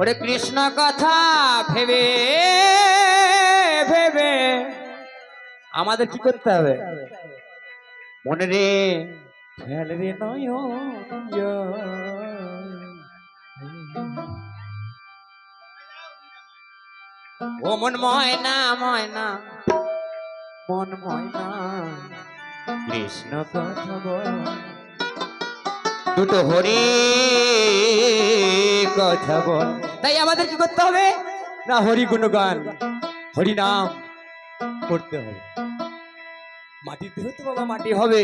ওরে কৃষ্ণ কথা ভেবে ভেবে। আমাদের কি করতে হবে? মনে রে, খেয়াল রে ও মন ময়না ময়না, মন ময়না। কৃষ্ণ কথা দুটো হরি কথা বল তাই আমাদের কি করতে হবে? না হরি গুণগান, হরি নাম করতে হবে। মাটির দেহ তো বাবা মাটি হবে,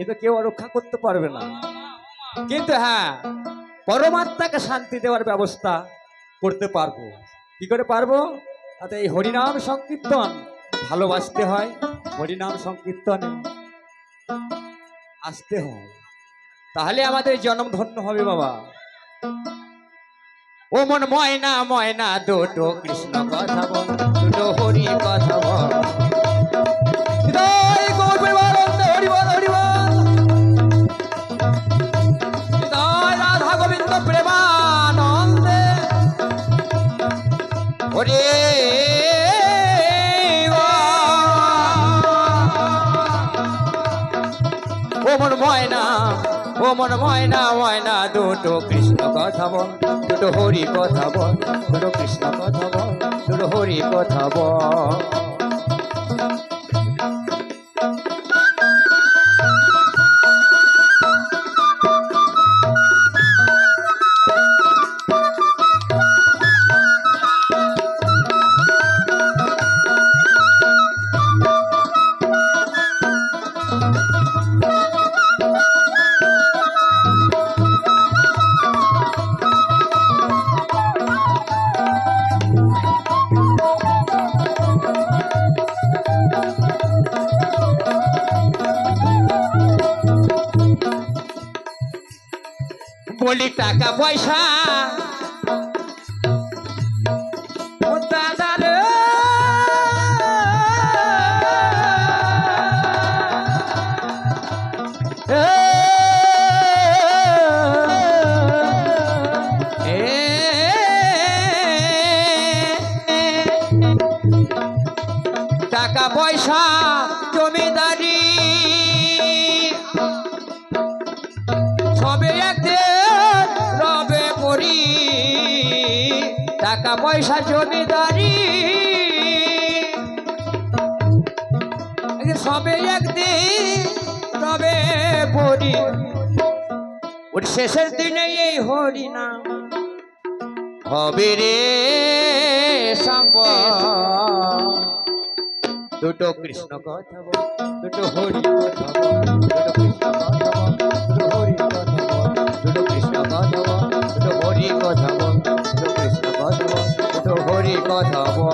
এ তো কেউ রক্ষা করতে পারবে না। কিন্তু হ্যাঁ পরমাত্মাকে শান্তি দেওয়ার ব্যবস্থা করতে পারব। কি করে পারব? তাতে এই হরিনাম সংকীর্তন ভালোবাসতে হয় হরিনাম সংকীর্তনে আসতে হয়। তাহলে আমাদের জন্ম ধন্য হবে বাবা। ও মন ময়না ময়না দুটো কৃষ্ণ কথা বল, দুটো হরি কথা বল। ও মন ময়না ও মন ময়না ময়না দুটো কৃষ্ণ কথা বল। দুটো হরি কথা বল দুটো কৃষ্ণ কথা বল দুটো হরি কথা বল। বলি টাকা পয়সা। টাকা পয়সা জমিদারি টাকা পয়সা জমিদারি। সবে একদিন রবে পড়ি ওর শেষের দিনে এই হরি না হবে রে সম্ভব দুটো কৃষ্ণ কথা দুটো হরি কথা হরি কথা বল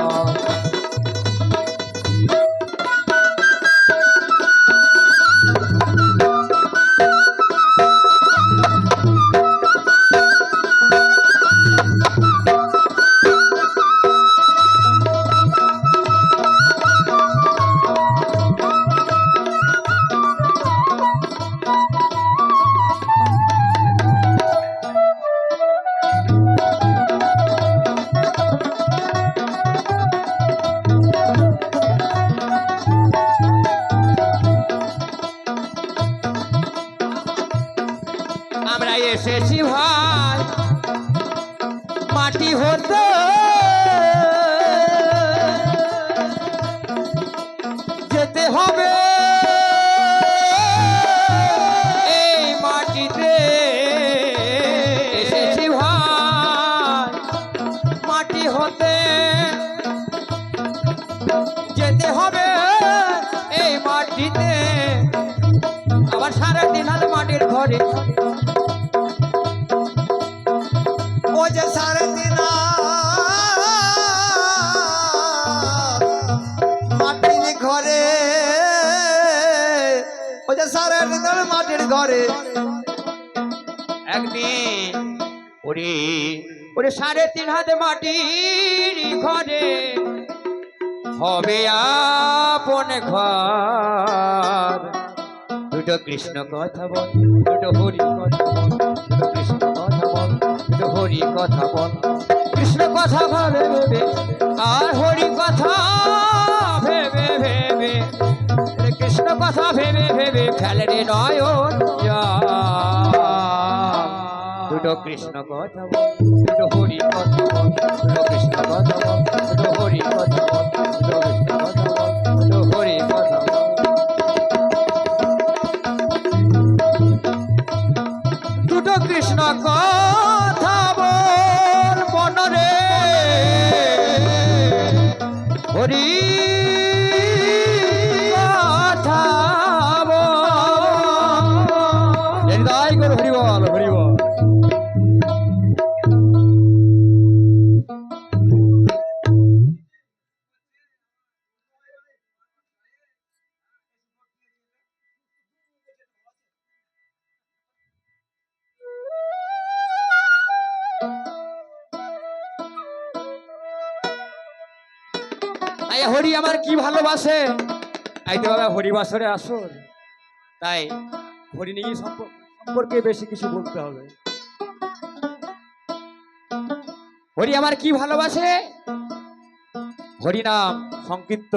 আমরা এসেছি ভাই। মাটি হতে। যেতে হবে। এই মাটিতে এসেছি ভাই। মাটি হতে। যেতে হবে এই মাটিতে। আবার সারা মাটির ঘরে ঘরে। একদিন ওরে ওরে সাড়ে তিন হাত মাটির ঘরে হবে আপন ঘর। দুটো কৃষ্ণ কথা বল দুটো হরি কথা বল দুটো কৃষ্ণ কথা বল দুটো হরি কথা বল। কৃষ্ণ কথা ভেবে ভেবে ভেবে ফেলে রে নয়ন দুটো কৃষ্ণ কথা দুটো হরি কথা কৃষ্ণ কথা হরি কথা হরি কথা দুটো কৃষ্ণ কথা হরি হরি আমার কি ভালোবাসে? আইতে বাবা হরি বাসরে আসর। তাই হরি নিয়ে সম্পর্কে বেশি কিছু বলতে হবে। হরি আমার কি ভালোবাসে? হরি নাম সংকীর্তন।